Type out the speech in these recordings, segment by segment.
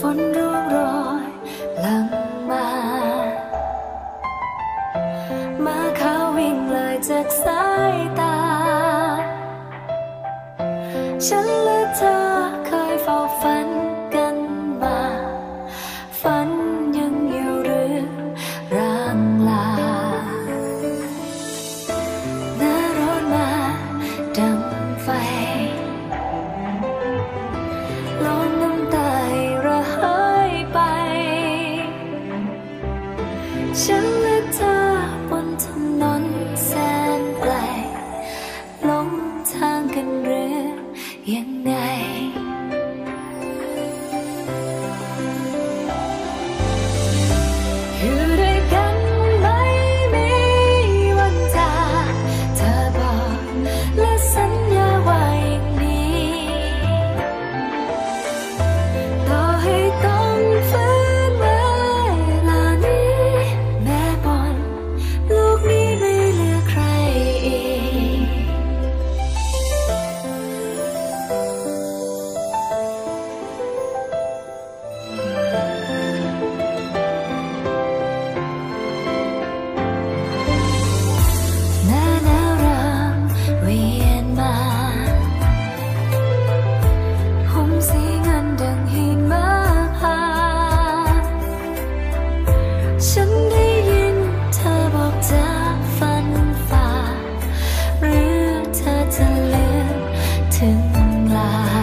ฝนร่วงโรยหลังมา มาขาวิ่งเลยจากสายตา ฉันและเธอ ฉันได้ยินเธอบอกจะฝันฝ่า หรือเธอจะลืมถึงลา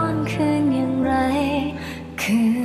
อนคืนอย่างไร คืน